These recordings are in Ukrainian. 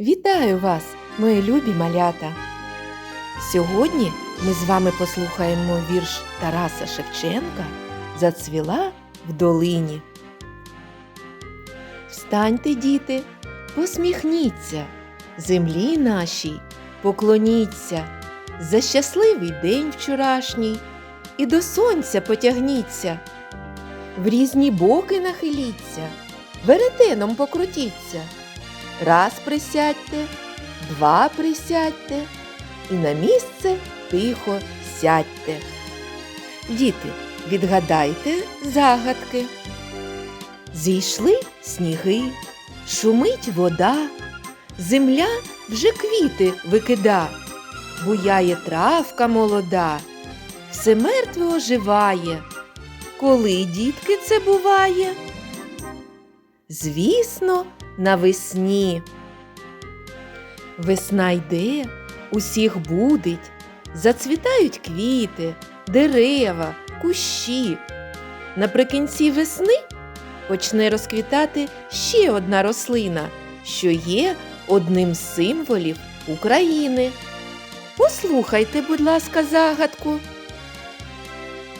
Вітаю вас, мої любі малята! Сьогодні ми з вами послухаємо вірш Тараса Шевченка Зацвіла в долині. Встаньте, діти, посміхніться, землі нашій поклоніться за щасливий день вчорашній і до сонця потягніться, в різні боки нахиліться, веретеном покрутіться. Раз присядьте, два присядьте і на місце тихо сядьте. Діти, відгадайте загадки. Зійшли сніги, шумить вода, земля вже квіти викида, буяє травка молода, все мертве оживає. Коли, дітки, це буває? Звісно, навесні. Весна йде, усіх будить, зацвітають квіти, дерева, кущі. Наприкінці весни почне розквітати ще одна рослина, що є одним з символів України. Послухайте, будь ласка, загадку.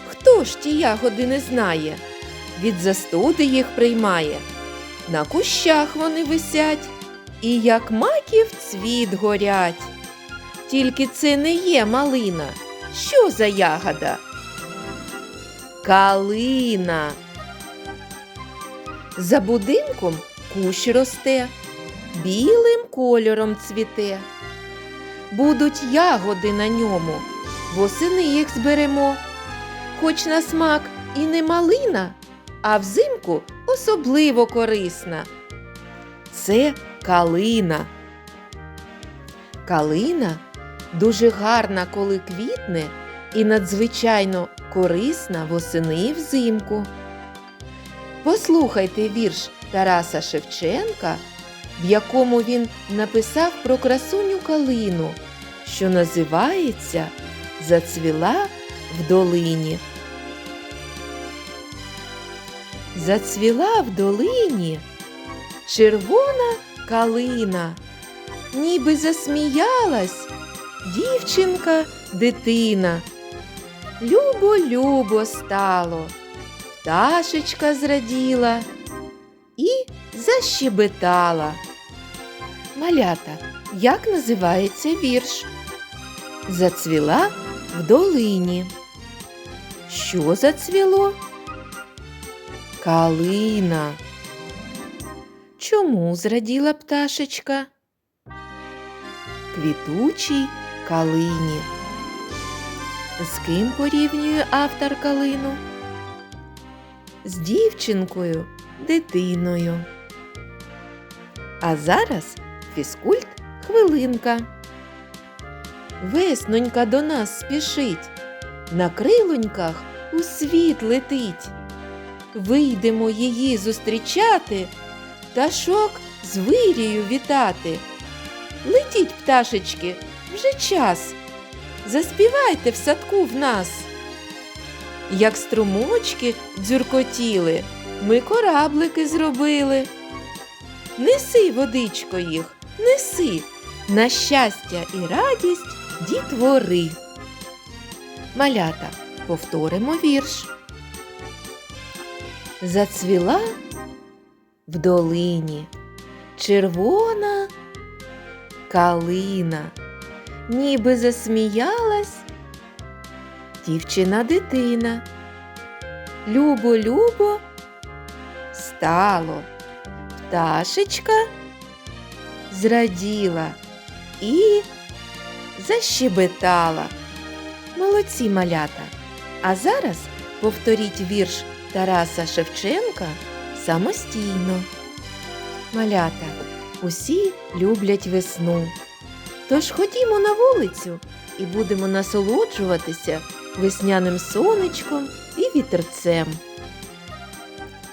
Хто ж ті ягоди не знає? Від застуди їх приймає. На кущах вони висять, і як маків цвіт горять. Тільки це не є малина. Що за ягода? Калина. За будинком кущ росте, білим кольором цвіте. Будуть ягоди на ньому, восени їх зберемо. Хоч на смак і не малина, а взимку особливо корисна. Це калина. Калина дуже гарна, коли квітне, і надзвичайно корисна восени і взимку. Послухайте вірш Тараса Шевченка, в якому він написав про красуню калину, що називається Зацвіла в долині. Зацвіла в долині червона калина, ніби засміялась дівчинка дитина. Любо-любо стало, пташечка зраділа і защебетала. Малята, як називається вірш? Зацвіла в долині. Що зацвіло? Калина. Чому зраділа пташечка? Квітучій калині. З ким порівнює автор калину? З дівчинкою, дитиною. А зараз фізкульт хвилинка. Веснонька до нас спішить, на крилоньках у світ летить. Вийдемо її зустрічати, пташок з вирію вітати. Летіть, пташечки, вже час. Заспівайте в садку в нас. Як струмочки дзюркотіли, ми кораблики зробили. Неси, водичко їх, неси, на щастя і радість дітвори. Малята, повторимо вірш. Зацвіла в долині червона калина, ніби засміялась дівчина дитина. Любо-любо стало, пташечка зраділа і защебетала. Молодці малята. А зараз повторіть вірш Тараса Шевченка самостійно. Малята, усі люблять весну. Тож ходімо на вулицю і будемо насолоджуватися весняним сонечком і вітерцем.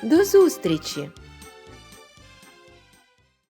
До зустрічі!